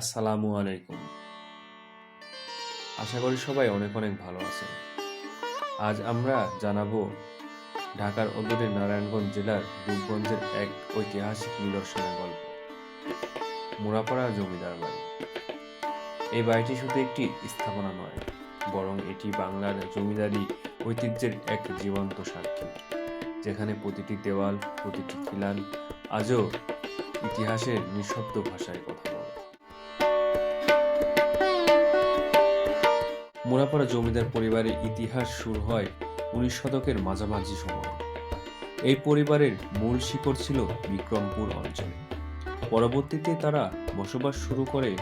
আসসালামু আলাইকুম। আশা করি সবাই অনেক অনেক ভালো আছেন। আজ আমরা জানাব ঢাকার অদূরে নারায়ণগঞ্জ জেলার রূপগঞ্জের এক ঐতিহাসিক নিদর্শনের গল্প। মোড়াপাড়া জমিদার বাড়ি। এই বাড়িটি শুধু একটি স্থাপনা নয়, বরং এটি বাংলার জমিদারি ঐতিহ্যের এক জীবন্ত সাক্ষী, যেখানে প্রতিটি দেওয়াল, প্রতিটি খিলান আজও ইতিহাসের নিঃশব্দ ভাষায় কথা বলে মোড়াপাড়া জমিদার পরিবারের ইতিহাস শুরু হয় উনিশ শতকের মাঝামাঝি সময়। এই পরিবারের মূল শিকড় ছিল বিক্রমপুর অঞ্চলে। পরবর্তীতে তারা বসবাস শুরু করে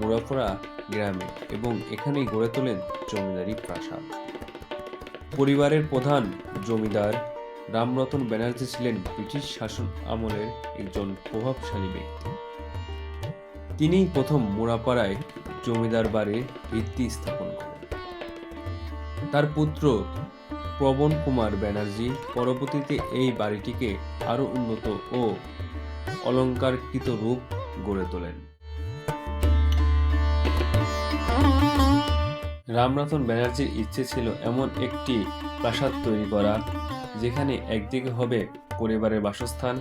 মোড়াপাড়া গ্রামে এবং এখানেই গড়ে তোলেন জমিদারি প্রাসাদ। পরিবারের প্রধান জমিদার রামরতন ব্যানার্জি ছিলেন ব্রিটিশ শাসন আমলের একজন প্রভাবশালী ব্যক্তি। তিনিই প্রথম মোড়াপাড়ায় জমিদার বাড়ির ভিত্তি স্থাপন করেন। তার পুত্র প্রবণ কুমার ব্যানার্জি পরবর্তীতে এই বাড়িটিকে আরও উন্নত ও অলঙ্কারকৃত রূপ গড়ে তোলেন। রামরতন ব্যানার্জির ইচ্ছে ছিল এমন একটি প্রাসাদ তৈরি করা, যেখানে একদিকে হবে পরিবারের বাসস্থান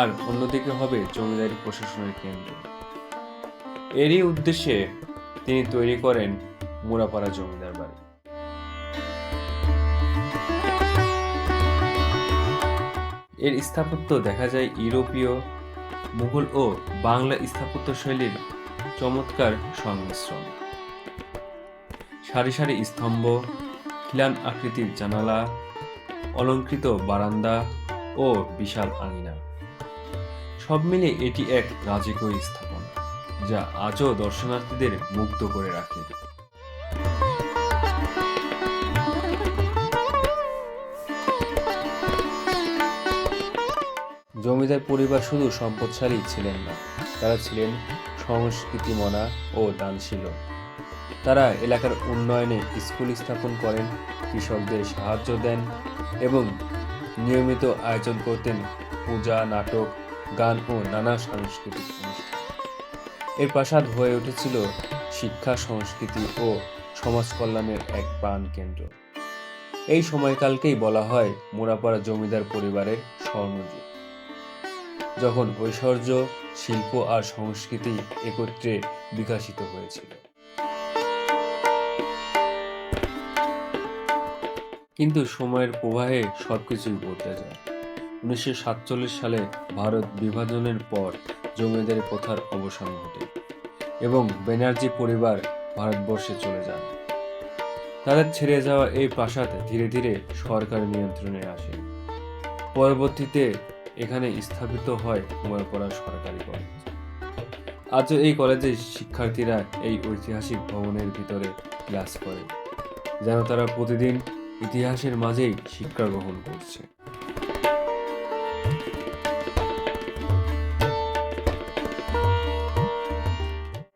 আর অন্যদিকে হবে জমিদারি প্রশাসনের কেন্দ্র। এরই উদ্দেশ্যে তিনি তৈরি করেন মুরাপাড়া জমিদার বাড়ি। এর স্থাপত্য দেখা যায় ইউরোপীয়, মুঘল ও বাংলা স্থাপত্য শৈলীর চমৎকার সংমিশ্রণ। সারি সারি স্তম্ভ, খিলান আকৃতির জানালা, অলঙ্কৃত বারান্দা ও বিশাল আঙিনা। সব মিলে এটি এক রাজকীয় স্থাপনা। যা আজও দর্শনার্থীদের মুগ্ধ করে রাখে। জমিদার পরিবার শুধু সম্পদশালী ছিলেন না, তারা ছিলেন সংস্কৃতিমনা ও দানশীল। তারা এলাকার উন্নয়নে স্কুল স্থাপন করেন, কৃষকদের সাহায্য দেন এবং নিয়মিত আয়োজন করতেন পূজা, নাটক, গান ও নানা সাংস্কৃতিক অনুষ্ঠান। এর প্রাসাদ হয়ে উঠেছিল শিক্ষা, সংস্কৃতি ও সমাজ কল্যাণের এক প্রাণ কেন্দ্র। এই সময়কালকেই বলা হয় মোড়াপাড়া জমিদার পরিবারের স্বর্ণযুগ। যখন ঐশ্বর্য, শিল্প আর সংস্কৃতি একত্রে বিকাশিত হয়েছিল। কিন্তু সময়ের প্রবাহে সবকিছুই বদলে যায়। উনিশশো সাতচল্লিশ সালে ভারত বিভাজনের পর জমিদারি প্রথার অবসান ঘটে এবং ব্যানার্জি পরিবার ভারতবর্ষে চলে যান। তাদের ছেড়ে যাওয়া এই প্রাসাদ ধীরে ধীরে সরকার নিয়ন্ত্রণে আসে। পরবর্তীতে এখানে স্থাপিত হয় মোয়াপাড়া সরকারি কলেজ। আজও এই কলেজের শিক্ষার্থীরা এই ঐতিহাসিক ভবনের ভিতরে ক্লাস করে, যেন তারা প্রতিদিন ইতিহাসের মাঝেই শিক্ষা গ্রহণ করছে।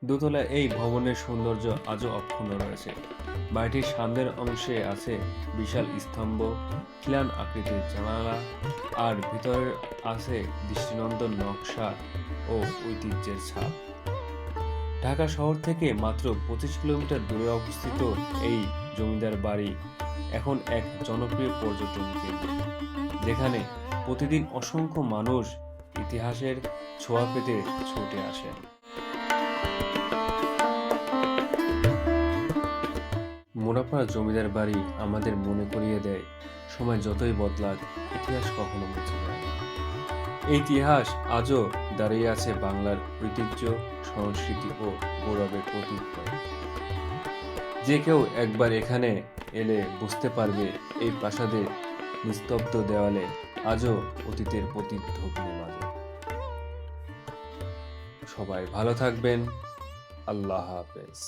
দোতলা এই ভবনের সৌন্দর্য আজও অক্ষুণ্ণ রয়েছে। বাড়িটির সামনের অংশে আছে বিশাল স্তম্ভ, খিলান আকৃতির জানালা, আর ভিতরে আছে দৃষ্টিনন্দন নকশা ও ঐতিহ্যের ছাপ। ঢাকা শহর থেকে মাত্র পঁচিশ কিলোমিটার দূরে অবস্থিত এই জমিদার বাড়ি এখন এক জনপ্রিয় পর্যটন কেন্দ্র, যেখানে প্রতিদিন অসংখ্য মানুষ ইতিহাসের ছোঁয়া পেতে ছুটে আসেন। মোড়াপাড়া জমিদার বাড়ি আমাদের মনে করিয়ে দেয়, সময় যতই বদলাক, ইতিহাস কখনো মুছে যায় এই ইতিহাস আজও দাঁড়িয়ে আছে বাংলার ঐতিহ্য, সংস্কৃতি ও গৌরবের প্রতীক যে কেউ একবার এখানে এলে বুঝতে পারবে এই প্রাসাদের নিস্তব্ধ দেওয়ালে আজও অতীতের প্রতিধ্বনি বাজে সবাই ভালো থাকবেন। আল্লাহ হাফেজ।